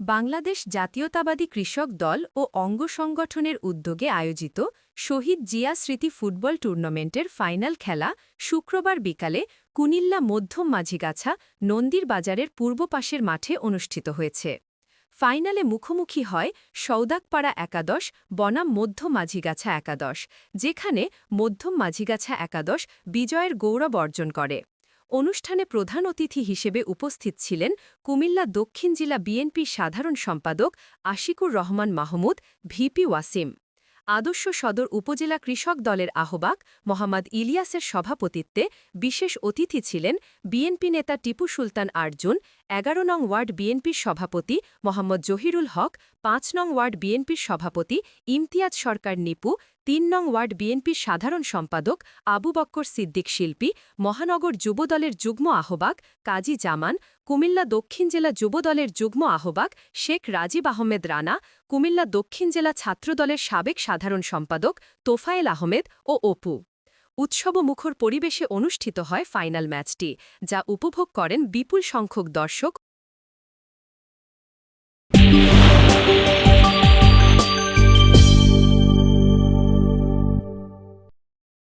বাংলাদেশ জাতীয়তাবাদী কৃষক দল ও অঙ্গ সংগঠনের উদ্যোগে আয়োজিত শহীদ জিয়া স্মৃতি ফুটবল টুর্নামেন্টের ফাইনাল খেলা শুক্রবার বিকালে কুনিল্লা মধ্যম মাঝিগাছা নন্দীর বাজারের পূর্ব পাশের মাঠে অনুষ্ঠিত হয়েছে। ফাইনালে মুখোমুখি হয় সৌদাকপাড়া একাদশ, বনাম মধ্য মাঝিগাছা একাদশ, যেখানে মধ্যম মাঝিগাছা একাদশ বিজয়ের গৌরব অর্জন করে। অনুষ্ঠানে প্রধান অতিথি হিসেবে উপস্থিত ছিলেন কুমিল্লা দক্ষিণ জেলা বিএনপির সাধারণ সম্পাদক আশিকুর রহমান মাহমুদ, ভিপি ওয়াসিম। আদর্শ সদর উপজেলা কৃষক দলের আহ্বাক মোহাম্মদ ইলিয়াসের সভাপতিত্বে বিশেষ অতিথি ছিলেন বিএনপি নেতা টিপু সুলতান আর্জুন, এগারো নং ওয়ার্ড বিএনপির সভাপতি মোহাম্মদ জহিরুল হক, পাঁচ নং ওয়ার্ড বিএনপির সভাপতি ইমতিয়াজ সরকার নিপু তিন নং ওয়ার্ড বিএনপির সাধারণ সম্পাদক আবু বক্কর সিদ্দিক শিল্পী, মহানগর যুবদলের যুগ্ম আহ্বাক কাজী জামান, কুমিল্লা দক্ষিণ জেলা যুবদলের যুগ্ম আহ্বাক শেখ রাজীব আহমেদ রানা, কুমিল্লা দক্ষিণ জেলা ছাত্রদলের সাবেক সাধারণ সম্পাদক তোফায়েল আহমেদ ও অপু। উৎসব মুখর পরিবেশে অনুষ্ঠিত হয় ফাইনাল ম্যাচটি, যা উপভোগ করেন বিপুল সংখ্যক দর্শক